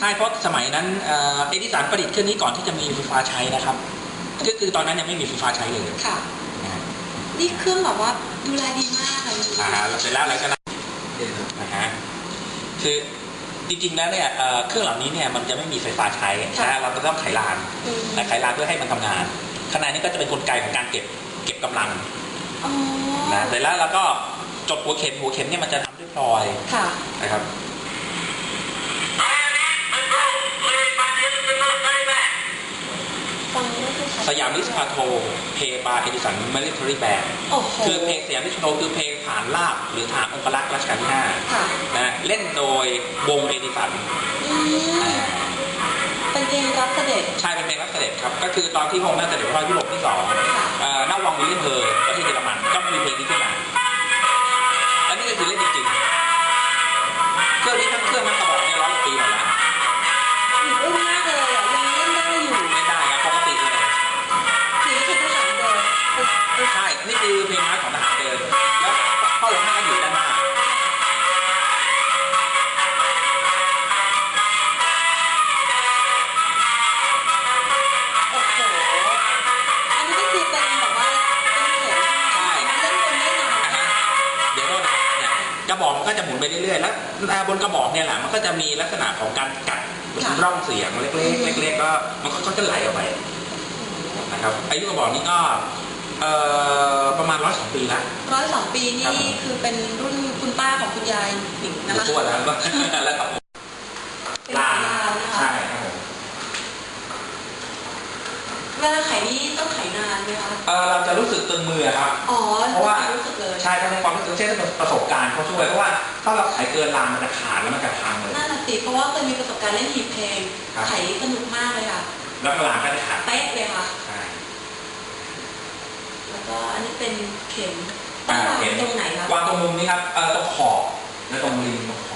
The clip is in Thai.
ใช่เพราะสมัยนั้นเอ่อเอดิสันประดิษฐ์เครื่องนี้ก่อนที่จะมีไฟฟ้าใช้นะครับก็คือตอนนั้นยังไม่มีไฟฟ้าใช้เลยค่ะนะฮะนี่เครื่องแบบว่าดูแลดีมากเลยอ่าเสร็จแล้วหลังจากนั้นนะฮะคือจริงๆแล้วเนี่ยเอ่อเครื่องเหล่านี้เนี่ยมันจะไม่มีไฟฟ้าใช้นะเราก็ต้องไขลานอืมนะไขลานเพื่อให้มันทำงานข้างในนี้ก็จะเป็นกลไกของการเก็บเก็บกำลังอ๋อนะเสร็จแล้วเราก็จบหัวเข็มหัวเข็มเนี่ยมันจะทำด้วยพลอยค่ะนะครับ สยามวิสพาโทเพย์บาร์เอดิสันมิลิเทอรี่แบนโอ้โหคือเพลงสยามวิสพาโทคือเพลงฐานราบหรือฐานองครักษ์รัชกาลที่ห้าค่ะนะเล่นโดยวงเอดิสันอืมเป็นเพลงรับเสด็จใช่เป็นเพลงรับเสด็จครับ ก็คือตอนที่พระองค์ท่านเสด็จพระราชยุโรปที่สอง ใช่นี่คือเพลงม้าของทหารเดินแล้วพระองค์ท่านก็อยู่ด้านหน้าโอ้โห อันนี้ก็คือเป็นแบบว่าเป็นเข็มใช่เล่นคนได้นานนะฮะเดี๋ยวโทษนะเนี่ยกระบอกมันก็จะหมุนไปเรื่อยๆแล้วบนกระบอกเนี่ยแหละมันก็จะมีลักษณะของการกัดร่องเสียงเล็กๆเล็กๆก็มันก็จะไหลออกไปนะครับอายุกระบอกนี้ก็ เอ่อประมาณร้อยสองปีละ ร้อยสองปีนี่ครับผม คือเป็นรุ่นคุณป้าของคุณยายหนิงนะคะทั่วแล้วก็ แล้วครับผมเป็นลานนะคะใช่ครับผมเวลาไขนี่ต้องไขนานไหมคะเอ่อเราจะรู้สึกตึงมือครับ อ๋อเพราะว่า รู้สึกเลยใช่ครับในความรู้สึกเช่นประสบการณ์เขาช่วยเพราะว่าถ้าเราไขเกินลางมันจะขาดแล้วมันจะพังเลย น่าจะสิเพราะว่าเคยมีประสบการณ์เล่นหีบเพลงครับไขสนุกมากเลยค่ะแล้วก็ลางก็จะขาดเป๊ะเลยค่ะใช่แล้ว ก็อันนี้เป็นเข็มต้ออ่างวางเห็นตรงไหนคะวางตรงมุมนี้ครับเอ่อตรงขอบและตรงริมข